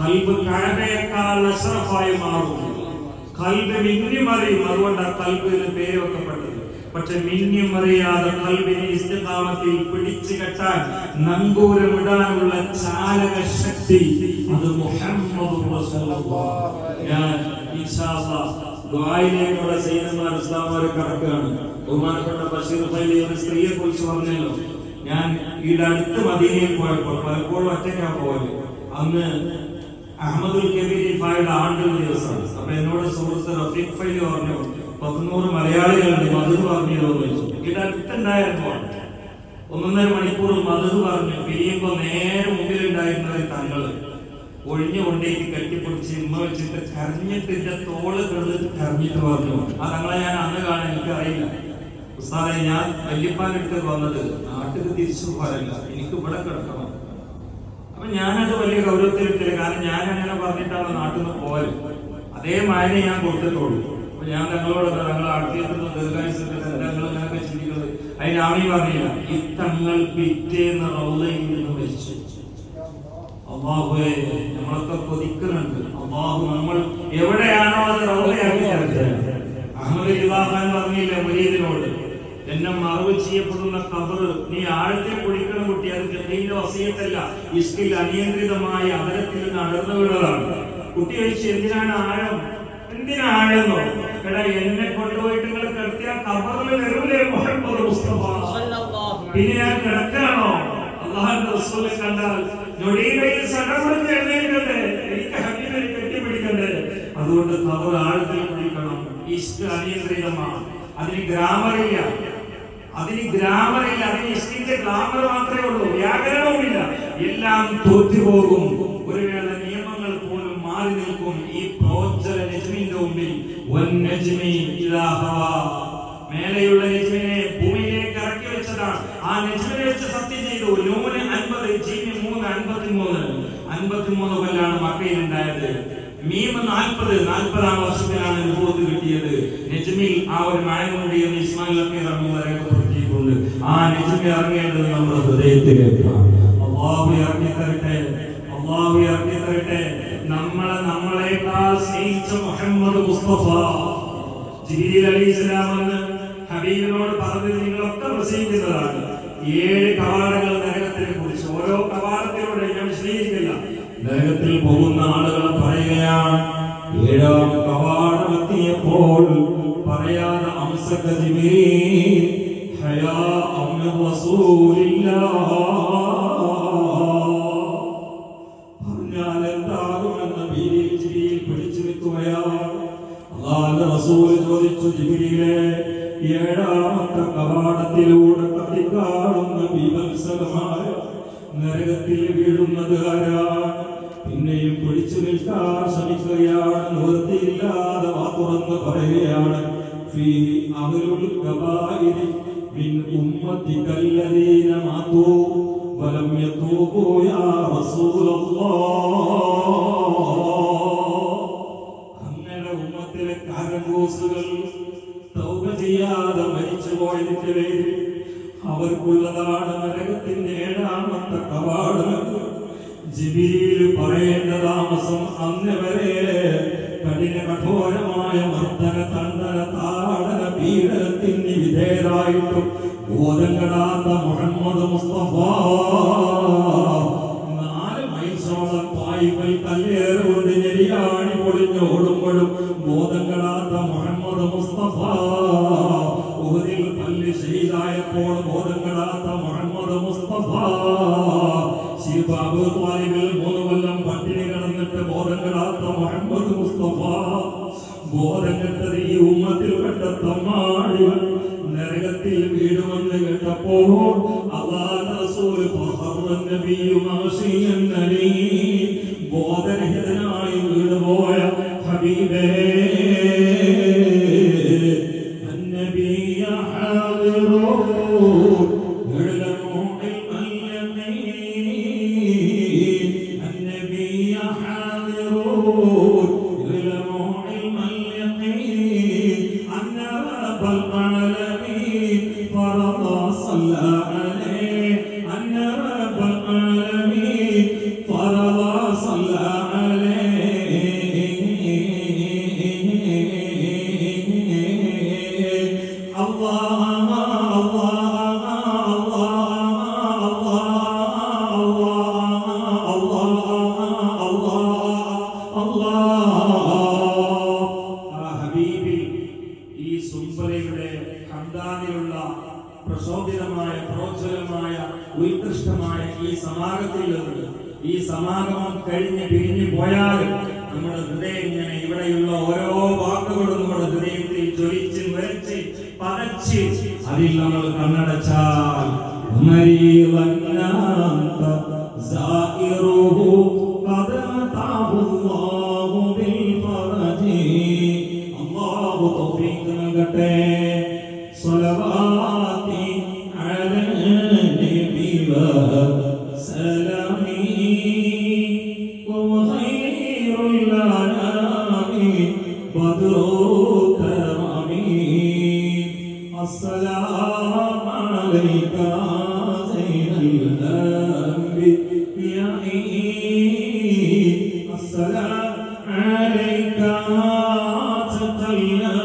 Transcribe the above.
കൽബ് കഴകയേക്കാൾ അഷറഫായി മാറുന്നു. കൽബ് മിന്നി മറി അതുകൊണ്ട് ആ കൽബിന് പേര് വെക്കപ്പെട്ടത് പക്ഷെ മിന്നി മറിയാതെ കൽബിനെ ഇസ്തിഖാമത്തിൽ പിടിച്ചു കെട്ടാൻ നങ്കൂരമിടാനുള്ള ചാലക ശക്തി അത് മുഹമ്മദ് ഞാൻ ദ്വായിലേക്കുള്ള സൈന്യന്മാർ ഇസ്ലാമാർ കടക്കുകയാണ്. ബഹുമാനപ്പെട്ട ബഷീർ എന്ന സ്ത്രീയെ കുറിച്ച് പറഞ്ഞല്ലോ. ഞാൻ ഈടെ അടുത്ത് മദീനയിൽ പോയപ്പോൾ പലപ്പോഴും ഒറ്റയ്ക്കാ പോയത്. അന്ന് അഹമ്മദുൽ കബീർ ഫായുടെ ആണ്ടുള്ള ദിവസമാണ്. അപ്പൊ എന്നോട് സുഹൃത്ത് റഫീഖ് ഫൈലി പറഞ്ഞു പതിനൂറ് മലയാളികളുണ്ട് മധു പറഞ്ഞോ എന്ന് വെച്ചു ഈടെ അടുത്തുണ്ടായിരുന്നു ഒന്നൊന്നര മണിക്കൂർ മധു പറഞ്ഞു. പിരിയുമ്പോ നേരെ മുമ്പിലുണ്ടായിരുന്നത് തങ്ങൾ ഒഴിഞ്ഞു കൊണ്ടേക്ക് കെട്ടിപ്പിടിച്ച് ഇമ്മ വെച്ചിട്ട് കരഞ്ഞിട്ട് എന്റെ തോൾ കിടന്നിട്ട് കരഞ്ഞിട്ട് പറഞ്ഞു. ആ തങ്ങളെ ഞാൻ അന്ന് കാണാൻ എനിക്കറിയില്ല ഉസ്താദെ ഞാൻ വല്യപ്പാനടുത്ത് വന്നത് നാട്ടിൽ തിരിച്ചു പോരല്ല എനിക്ക് ഇവിടെ കിടക്കണം. അപ്പൊ ഞാനത് വലിയ ഗൗരവത്തിലിട്ടില്ല കാരണം ഞാൻ അങ്ങനെ പറഞ്ഞിട്ടാണ് നാട്ടിൽ നിന്ന് പോയത് അതേ മായനെ ഞാൻ കൊടുത്തിട്ടുള്ളൂ അപ്പൊ ഞാൻ തങ്ങളോട് തങ്ങൾ അടുത്തിരുന്ന് അങ്ങനെയൊക്കെ ചിന്തിക്കുന്നത്. അതിന് ആമി പറഞ്ഞില്ല ഈ തങ്ങൾ പിറ്റേന്ന് റൗലയിൽ നിന്ന് മരിച്ചു. അള്ളാഹുവെ നമ്മളൊക്കെ കൊതിക്കുന്നുണ്ട്. അള്ളാഹു നമ്മൾ എവിടെയാണോ അത് റൗലയാക്കി അഹമ്മദ് വിവാഹം പറഞ്ഞില്ല മുരീദിനോട് എന്നെ മറവ് ചെയ്യപ്പെടുന്ന കബറ് നീ ആഴത്തിൽ കുഴിക്കണം കുട്ടി. അത് ജമീന്റെ വസീയത്തല്ല. ഇഷ്കിൽ അനിയന്ത്രിതമായ അകലത്തിൽ നിന്ന് അടർന്നു വീണതാണ് കുട്ടി ചോദിച്ചു എന്തിനാണ് ആഴം? എന്തിനാ ആഴെന്നോ? എടാ എന്നെ കൊണ്ടുപോയിട്ട് നിങ്ങൾ കിടത്തിയ കബറിൽ വരൂലേ മുഹമ്മദ് മുസ്തഫ പിന്നെ ഞാൻ കിടക്കാണോ? അള്ളാഹുന്റെ റസൂലെ കണ്ടാൽ ഞൊടിയിലയിൽ സടപെടുത്ത് എഴുന്നേൽക്കട്ടെ. എനിക്ക് ഹബീബിനെ കെട്ടിപ്പിടിക്കണ്ടേ? അതുകൊണ്ട് കബർ ആഴത്തിൽ പിടിക്കണം ഇഷ്ട അനിയന്ത്രിതമാണ് അതിന് ഗ്രാമറില്ല അതിന് ഗ്രാമറില്ല അതിന് എസ്റ്റിന്റെ ഗ്ലാമർ മാത്രമേ ഉള്ളൂ വ്യാകരണവുമില്ല. എല്ലാം തോറ്റുപോകും. ഒരു വേള നിയമങ്ങൾ പോലും മാറി നിൽക്കും. ഈ പ്രോച്ചല നജ്മിന്റെ മുമ്പിൽ മേലെയുള്ള നെജ്മിനെ ഭൂമിയിലേക്ക് ഇറക്കി വെച്ചതാണ്. ആ നെജ്മിനെ വെച്ച് സത്യം ചെയ്തു. നൂന് അൻപത് ജീനി മൂന്ന് അൻപത്തിമൂന്ന്. അൻപത്തിമൂന്ന് കൊല്ലാണ് മക്കയിൽ ഉണ്ടായത്. മീമ് നാൽപ്പത് നാൽപ്പതാം വർഷത്തിലാണ് അനുഭവത്ത് കിട്ടിയത്. നജ്മിൽ ആ ഒരു മഴ എന്ന് ആ നെജ്മി നമ്മുടെ ഹൃദയത്തിലേക്കാണ് അള്ളാഹു ഇറക്കി തരട്ടെ അള്ളാഹു ഇറക്കി നമ്മളെ നമ്മളെക്കാൾ സ്നേഹിച്ച മുഹമ്മദ് മുസ്തഫ ജിബീൽ അലി ഇസ്ലാം എന്ന് ഹബീബിനോട് പറഞ്ഞത് നിങ്ങളൊക്കെ പ്രസംഗിക്കുന്നതാണ് ഏഴ് കവാടങ്ങൾ നരകത്തിനെ കുറിച്ച്. ഓരോ കവാടത്തിലൂടെ ഞാൻ വിശദീകരിക്കില്ല. നരകത്തിൽ പോകുന്ന ആളുകൾ പറയുകയാണ് ഏഴാം കവാടമെത്തിയപ്പോൾ പറയാതെ അംസക്ക ജിബിരീൽ ഹയാ അമ്മ الله റസൂൽ ചോദിച്ചു ഏഴാമത്തെ കവാടത്തിലൂടെ നരകത്തിൽ പിന്നെയും പിടിച്ചു നിൽക്കാൻ ശ്രമിക്കുകയാണ് നിവൃത്തിയില്ലാതെ തുറന്ന് പറയുകയാണ് ഫീ അഹ്ലുൽ കബായിരി മിൻ ഉമ്മത്തിക്കല്ലദീന മാതൂ ولم يتوبوا يا رسول الله അങ്ങയുടെ ഉമ്മത്തിലെ കാരങ്കോസുകൾ തൗബ ചെയ്യാതെ മരിച്ചു പോയതിന്റെ പേരിൽ അവർക്കുള്ളതാണ് നരകത്തിന്റെ ഏഴാമത്തെ കവാടം ജിബിരിയിൽ പറയേണ്ട താമസം അന്ന് വരെ കഠിന കഠോരമായ മർദ്ദന വിധേയരായിട്ടും ബോധങ്ങളാത്ത മുഹമ്മദ് മുസ്തഫ. നാല് മൈസോളം പായ്പൽ കല്ലേറുകൊണ്ട് ഞെരിയാണി പൊളിഞ്ഞോടുമ്പോഴും ബോധങ്ങളാത്ത മുഹമ്മദ് മുസ്തഫ. ഉഹദിൽ പല്ല് ഷഹീദായപ്പോൾ ബോധങ്ങളാത്ത മുഹമ്മദ് മുസ്തഫ. ശിവബാബു ത്വാലിബിൽ നബിയും അവസിയും ബോധരഹിതനായി വീണുപോയ ഹബീബേ Bye. പരിശുദ്ധമായ ഈ സമാഗത്തിൽ നിന്നുണ്ട് ഈ സമാഗമം കഴിഞ്ഞ് പിരിഞ്ഞു പോയാൽ നമ്മുടെ ഹൃദയം ഇങ്ങനെ ഇവിടെയുള്ള ഓരോ വാക്കുകളും നമ്മുടെ ഹൃദയത്തിൽ ജ്വലിച്ച് വരച്ച് പതച്ച് അതിൽ നമ്മൾ കണ്ണടച്ചാൽ السلام عليك سيد الأنبياء السلام عليك تقينا